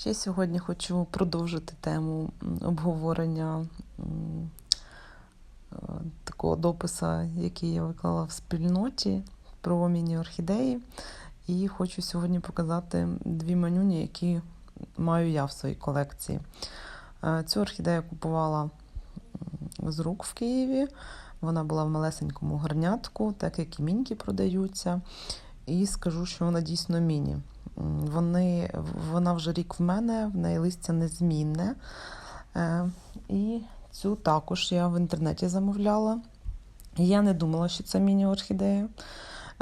Ще сьогодні хочу продовжити тему обговорення е, такого дописа, який я виклала в спільноті про міні-орхідеї. І хочу сьогодні показати дві манюні, які маю я в своїй колекції. Е, Цю орхідею купувала з рук в Києві. Вона була в малесенькому горнятку, так як і міньки продаються. І скажу, що вона дійсно міні. Вони, вона вже рік в мене, в неї листя незмінне. Е, І цю також я в інтернеті замовляла. Я не думала, що це міні-орхідея,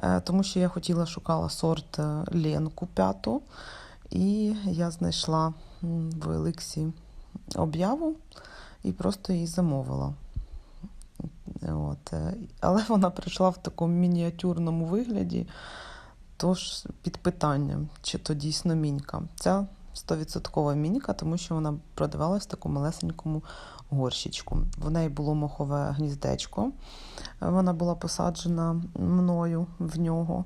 е, тому що я хотіла шукала сорт е, Ленку п'яту. І я знайшла в Еликсі об'яву і просто її замовила. От. Але вона прийшла в такому мініатюрному вигляді, тож під питанням, чи то дійсно мінька. Ця 100% мінька, тому що вона продавалась в такому малесенькому горщичку. В неї було мохове гніздечко. Вона була посаджена мною в нього.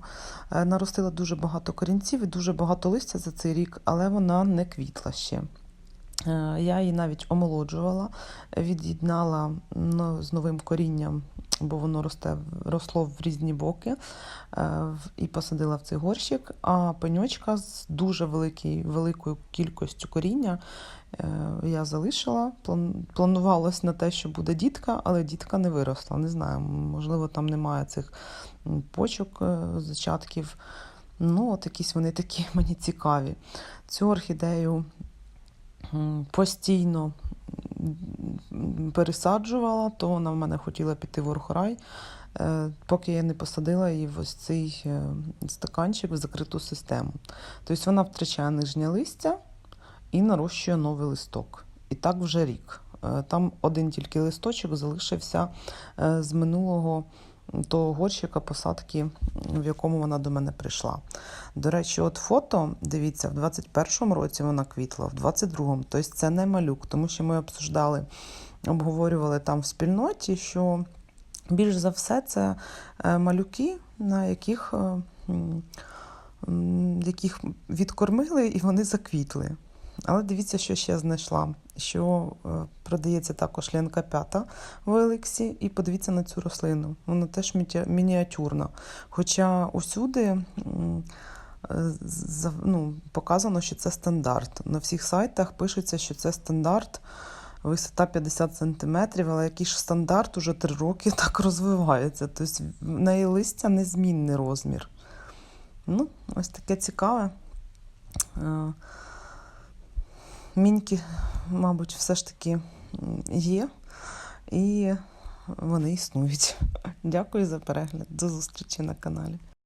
Е, Наростила дуже багато корінців і дуже багато листя за цей рік, але вона не квітла ще. Е, Я її навіть омолоджувала, від'єднала ну, з новим корінням, бо воно росте, росло в різні боки, е, і посадила в цей горщик. А пеньочка з дуже великий, великою кількістю коріння е, я залишила. План- Планувалось на те, що буде дітка, але дітка не виросла. Не знаю, можливо, там немає цих почок, зачатків. Ну, от якісь вони такі мені цікаві. Цю орхідею постійно пересаджувала, то вона в мене хотіла піти в орхорай, е, поки я не посадила її в ось цей е, стаканчик в закриту систему. Тобто вона втрачає нижнє листя і нарощує новий листок. І так вже рік. Е, Там один тільки листочок залишився з минулого того горщика посадки, в якому вона до мене прийшла. До речі, от фото, дивіться, в 21-му році вона квітла, в 22-му, тобто це не малюк, тому що ми обсуждали, обговорювали там в спільноті, що більш за все це е, малюки, на яких, е, яких відкормили і вони заквітли. Але дивіться, що ще знайшла. Що е, продається також Ленка п'ята в Еликсі, і подивіться на цю рослину. Вона теж мініатюрна. Це усюди е, ну, показано, що це стандарт. На всіх сайтах пишеться, що це стандарт, висота 50 см, але який ж стандарт уже 3 роки так розвивається. Тобто в неї листя незмінний розмір. Ну, ось таке цікаве. Міньки, мабуть, все ж таки є, і вони існують. Дякую за перегляд. До зустрічі на каналі.